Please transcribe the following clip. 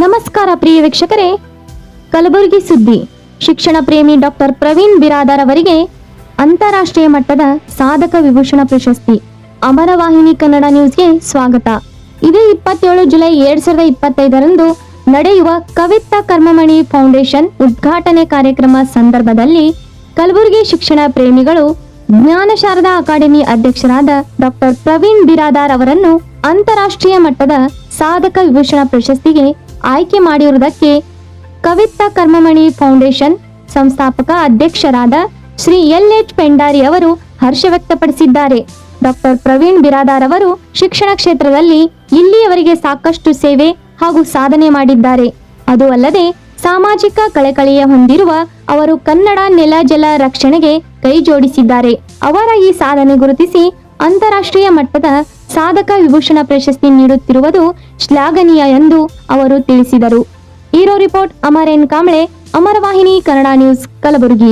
ನಮಸ್ಕಾರ ಪ್ರಿಯ ವೀಕ್ಷಕರೇ. ಕಲಬುರಗಿ ಸುದ್ದಿ. ಶಿಕ್ಷಣ ಪ್ರೇಮಿ ಡಾಕ್ಟರ್ ಪ್ರವೀಣ್ ಬಿರಾದಾರ್ ಅವರಿಗೆ ಅಂತಾರಾಷ್ಟ್ರೀಯ ಮಟ್ಟದ ಸಾಧಕ ವಿಭೂಷಣ ಪ್ರಶಸ್ತಿ. ಅಮರವಾಹಿನಿ ಕನ್ನಡ ನ್ಯೂಸ್ಗೆ ಸ್ವಾಗತ. ಇದೇ ಇಪ್ಪತ್ತೇಳು ಜುಲೈ ಎರಡ್ ಸಾವಿರದ ಇಪ್ಪತ್ತೈದರಂದು ನಡೆಯುವ ಕವಿತಾ ಕರ್ಮಮಣಿ ಫೌಂಡೇಶನ್ ಉದ್ಘಾಟನೆ ಕಾರ್ಯಕ್ರಮ ಸಂದರ್ಭದಲ್ಲಿ ಕಲಬುರಗಿ ಶಿಕ್ಷಣ ಪ್ರೇಮಿಗಳು ಜ್ಞಾನ ಶಾರದಾ ಅಕಾಡೆಮಿ ಅಧ್ಯಕ್ಷರಾದ ಡಾಕ್ಟರ್ ಪ್ರವೀಣ್ ಬಿರಾದಾರ್ ಅವರನ್ನು ಅಂತಾರಾಷ್ಟ್ರೀಯ ಮಟ್ಟದ ಸಾಧಕ ವಿಭೂಷಣ ಪ್ರಶಸ್ತಿಗೆ ಆಯ್ಕೆ ಮಾಡಿರುವುದಕ್ಕೆ ಕವಿತಾ ಕರ್ಮಮಣಿ ಫೌಂಡೇಶನ್ ಸಂಸ್ಥಾಪಕ ಅಧ್ಯಕ್ಷರಾದ ಶ್ರೀ ಎಲ್ ಎಚ್ ಪೆಂಡಾರಿ ಅವರು ಹರ್ಷ ವ್ಯಕ್ತಪಡಿಸಿದ್ದಾರೆ. ಡಾಕ್ಟರ್ ಪ್ರವೀಣ್ ಬಿರಾದಾರ್ ಅವರು ಶಿಕ್ಷಣ ಕ್ಷೇತ್ರದಲ್ಲಿ ಇಲ್ಲಿಯವರಿಗೆ ಸಾಕಷ್ಟು ಸೇವೆ ಹಾಗೂ ಸಾಧನೆ ಮಾಡಿದ್ದಾರೆ. ಅದು ಅಲ್ಲದೆ ಸಾಮಾಜಿಕ ಕಳಕಳಿಯ ಹೊಂದಿರುವ ಅವರು ಕನ್ನಡ ನೆಲ ಜಲ ರಕ್ಷಣೆಗೆ ಕೈ ಜೋಡಿಸಿದ್ದಾರೆ. ಅವರ ಈ ಸಾಧನೆ ಗುರುತಿಸಿ ಅಂತಾರಾಷ್ಟ್ರೀಯ ಮಟ್ಟದ ಸಾಧಕ ವಿಭೂಷಣ ಪ್ರಶಸ್ತಿ ನೀಡುತ್ತಿರುವುದು ಶ್ಲಾಘನೀಯ ಎಂದು ಅವರು ತಿಳಿಸಿದರು. Hero report ಅಮರೇನ್ Kamble Amaravahini, Kannada news, Kalaburagi.